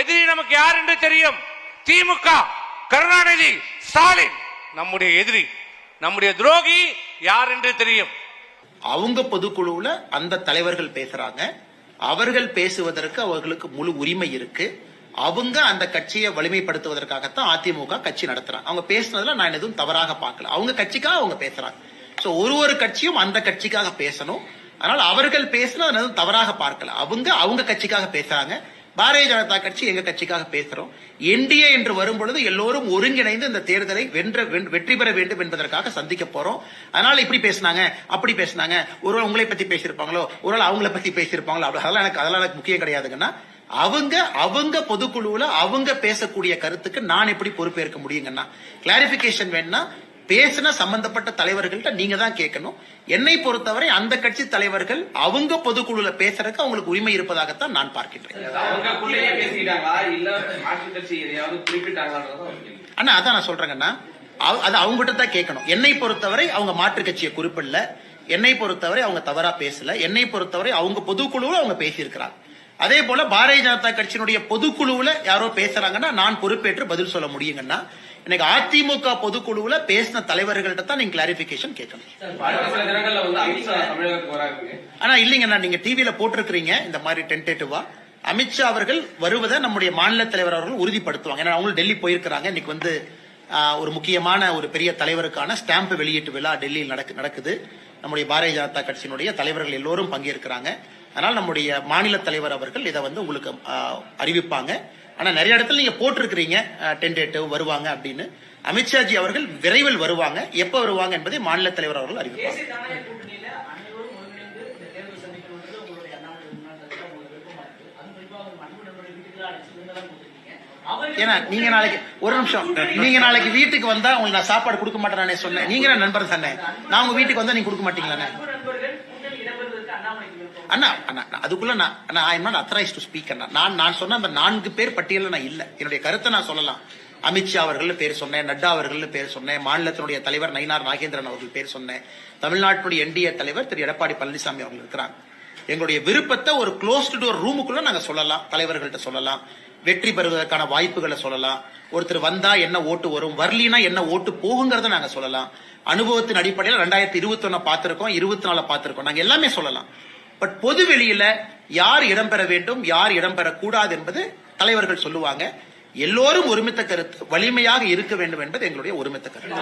எதிரி நமக்கு யார் என்று தெரியும்? திமுக கருணாநிதி ஸ்டாலின். நம்முடைய எதிரி நம்முடைய துரோகி யார் என்று தெரியும்? அவங்க பொதுக்குழுவுல அந்த தலைவர்கள் பேசுறாங்க. அவர்கள் பேசுவதற்கு அவர்களுக்கு முழு உரிமை இருக்கு. அவங்க அந்த கட்சியை வலிமைப்படுத்துவதற்காகத்தான் அதிமுக கட்சி நடத்துறாங்க. அவங்க பேசுனதுல நான் எதுவும் தவறாக பார்க்கல. அவங்க கட்சிக்காக அவங்க பேசுறாங்க. சோ ஒரு ஒரு கட்சியும் அந்த கட்சிக்காக பேசணும். அதனால அவர்கள் பேசுனது நான் எதுவும் தவறாக பார்க்கல. அவங்க அவங்க கட்சிக்காக பேசுறாங்க. பாரதிய ஜனதா கட்சி எங்க கட்சிக்காக பேசுறோம். என்டிஏ என்று வரும் பொழுது எல்லோரும் ஒருங்கிணைந்து இந்த தேர்தலை வென்ற வெற்றி பெற வேண்டும் என்பதற்காக சந்திக்க போறோம். அதனால இப்படி பேசினாங்க அப்படி பேசினாங்க. ஒருவேளை உங்களை பத்தி பேசியிருப்பாங்களோ ஒருவேளை அவங்கள பத்தி பேசியிருப்பாங்களோ அதெல்லாம் எனக்கு அதெல்லாம் எனக்கு முக்கியம் கிடையாதுங்கன்னா அவங்க அவங்க பொதுக்குழுவில் அவங்க பேசக்கூடிய கருத்துக்கு நான் எப்படி பொறுப்பேற்க முடியுங்கன்னா கிளாரிபிகேஷன் வேணும்னா பேசின சம்பந்தப்பட்ட தலைவர்கள்ட்ட நீங்க தான் கேட்கணும். என்னை பொறுத்தவரை அந்த கட்சி தலைவர்கள் அவங்க பொதுக்குழுல பேசுறதுக்கு அவங்களுக்கு உரிமை இருப்பதாகத்தான் நான் பார்க்கின்றேன். அண்ணா அதான் நான் சொல்றேங்கண்ணா. அவ- அது அவங்ககிட்ட தான் கேட்கணும். என்னை பொறுத்தவரை அவங்க மாற்று கட்சியை குறிப்பிடல. என்னை பொறுத்தவரை அவங்க தவறா பேசல. என்னை பொறுத்தவரை அவங்க பொதுக்குழுவுல அவங்க பேசியிருக்கிறாங்க அதே போல பாரதிய ஜனதா கட்சியினுடைய பொதுக்குழுவுல யாரோ பேசுறாங்கன்னா நான் பொறுப்பேற்று பதில் சொல்ல முடியுங்கன்னா எனக்கு அதிமுக பொதுக்குழுவுல பேசின தலைவர்கள்ட்ட தான் நீங்க கிளாரிபிகேஷன் கேட்கணும். ஆனா இல்லைங்கண்ணா நீங்க டிவியில போட்டிருக்கிறீங்க இந்த மாதிரி டென்டேட்டிவா அமித்ஷா அவர்கள் வருவதை நம்முடைய மாநில தலைவர் அவர்கள் உறுதிப்படுத்துவாங்க. ஏன்னா அவங்களும் டெல்லி போயிருக்கிறாங்க. இன்னைக்கு வந்து ஒரு முக்கியமான ஒரு பெரிய தலைவருக்கான ஸ்டாம்ப் வெளியீட்டு விழா டெல்லியில் நடக்கு நடக்குது. நம்முடைய பாரதிய ஜனதா கட்சியினுடைய தலைவர்கள் எல்லோரும் பங்கேற்கிறாங்க. அதனால் நம்முடைய மாநில தலைவர் அவர்கள் இதை வந்து உங்களுக்கு அறிவிப்பாங்க. ஆனா நிறைய இடத்துல நீங்க போட்டிருக்கிறீங்க டென்டேட்டிவ் வருவாங்க அப்படின்னு. அமித்ஷாஜி அவர்கள் விரைவில் வருவாங்க. எப்ப வருவாங்க என்பதை மாநில தலைவர் அவர்கள் அறிவிப்பாங்க. ஏன்னா நீங்க நாளைக்கு ஒரு நிமிஷம். நீங்க நாளைக்கு வீட்டுக்கு வந்தா உங்களுக்கு நான் சாப்பாடு கொடுக்க மாட்டேன் சொன்னேன். நீங்க நண்பர் தானே நான் உங்க வீட்டுக்கு வந்தா நீங்க கொடுக்க மாட்டீங்களாண்ணே அண்ணா அண்ணா நான் அதுக்குள்ள நான் அண்ணா I am not authorise to speak அண்ணா. நான் நான் சொன்ன அந்த நான்கு பேர் பட்டியலில் நான் இல்லை. என்னுடைய கருத்தை நான் சொல்லலாம். அமித்ஷா அவர்கள் பேர் சொன்னேன் நட்டா அவர்கள் பேர் சொன்னேன் மாநிலத்தினுடைய தலைவர் நயினார் நாகேந்திரன் அவர்கள் பேர் சொன்னேன் தமிழ்நாட்டினுடைய என்டிஏ தலைவர் திரு எடப்பாடி பழனிசாமி அவர்கள் இருக்கிறாங்க. எங்களுடைய விருப்பத்தை ஒரு க்ளோஸ்டு டோர் ரூமுக்குள்ள நாங்க சொல்லலாம் தலைவர்கள்ட்ட சொல்லலாம் வெற்றி பெறுவதற்கான வாய்ப்புகளை சொல்லலாம். ஒருத்தர் வந்தா என்ன ஓட்டு வரும் வரலினா என்ன ஓட்டு போகுங்கிறத நாங்க சொல்லலாம். அனுபவத்தின் அடிப்படையில் ரெண்டாயிரத்தி இருபத்தி ஒன்னு பார்த்திருக்கோம் இருபத்தி நாலு பார்த்திருக்கோம் நாங்க எல்லாமே சொல்லலாம். பட் பொது வெளியில யார் இடம்பெற வேண்டும் யார் இடம்பெறக்கூடாது என்பது தலைவர்கள் சொல்லுவாங்க. எல்லோரும் ஒருமித்த கருத்து வலிமையாக இருக்க வேண்டும் என்பது எங்களுடைய ஒருமித்த கருத்து.